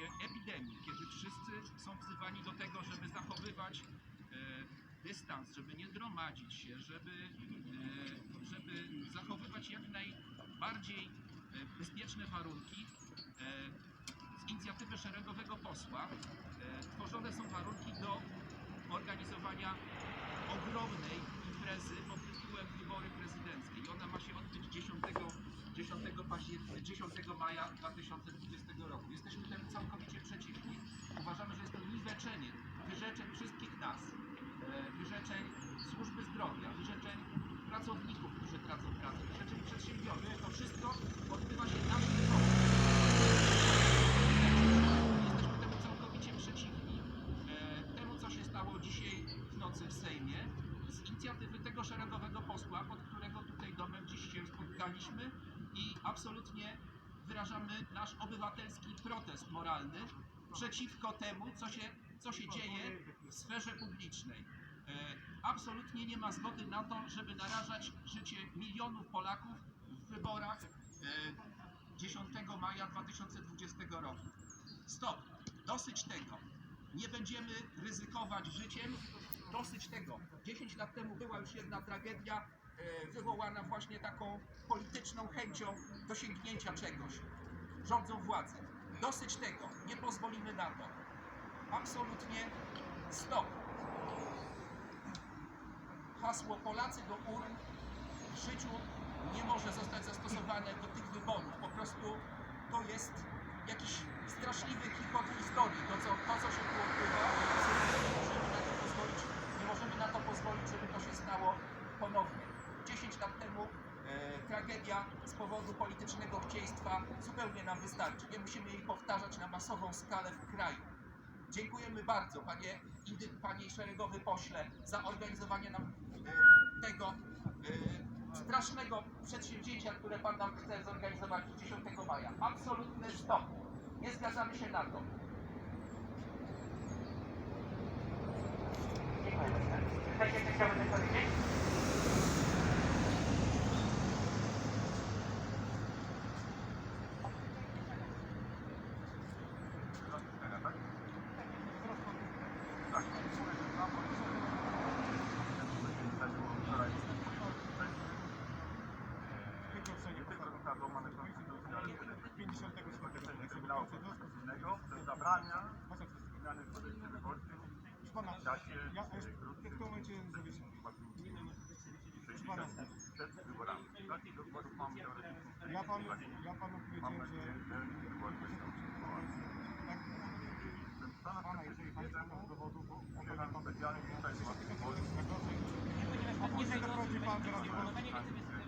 czasie epidemii, kiedy wszyscy są wzywani do tego, żeby zachowywać e, dystans, żeby nie gromadzić się, żeby, e, żeby zachowywać jak najbardziej e, bezpieczne warunki, z inicjatywy szeregowego posła tworzone są warunki do organizowania ogromnej imprezy pod tytułem Wybory Prezydenckie. I ona ma się odbyć 10, 10, paździer- 10 maja 2020 roku. Jesteśmy temu całkowicie przeciwni. Uważamy, że jest to niweczenie wyrzeczeń wszystkich nas, e, wyrzeczeń służby zdrowia, wyrzeczeń pracowników, którzy tracą pracę, wyrzeczeń przedsiębiorców. To wszystko odbywa się na. Jesteśmy temu całkowicie przeciwni. E, temu, co się stało dzisiaj w nocy w Sejmie, z inicjatywy tego szeregowego posła, pod którego tutaj domem dziś się spotkaliśmy i absolutnie wyrażamy nasz obywatelski protest moralny przeciwko temu, co się, co się dzieje w sferze publicznej. E, absolutnie nie ma zgody na to, żeby narażać życie milionów Polaków w wyborach e, 10 maja 2020 roku. Stop! Dosyć tego. Nie będziemy ryzykować życiem. Dosyć tego. 10 lat temu była już jedna tragedia e, wywołana właśnie taką polityczną chęcią dosięgnięcia czegoś. Rządzą władzy. Dosyć tego. Nie pozwolimy na to. Absolutnie stop. Hasło Polacy do urn w życiu nie może zostać zastosowane do tych wyborów. Po prostu to jest jakiś straszliwy chichot historii. To, co, to, co się tu odbywa, absolutnie nie możemy na to pozwolić, nie możemy na to pozwolić, żeby to się stało ponownie. 10 lat temu e, tragedia z powodu politycznego chcieństwa zupełnie nam wystarczy. Nie musimy jej powtarzać na masową skalę w kraju. Dziękujemy bardzo, panie, indy, panie szeregowy pośle, za organizowanie nam e, tego e, strasznego przedsięwzięcia, które pan nam chce zorganizować 10 maja. Absolutny stop. Nie zgadzamy się na to. Dziękuję. Chciałby coś powiedzieć? 57 Trybunału Konstytucyjnego, który zabrania zmiany w kodeksie wyborczym w czasie krótkim, ja w tym momencie zawiesiłem. Proszę pana, 60 przed wyborami. Takich wyborów mamy teoretycznie ja panu, 20. ja panu powiedziałem, że tak, Pana, jeżeli pan jeden szuka dowodów, to Odbieram specjalnie tutaj Później dochodzi pan teraz do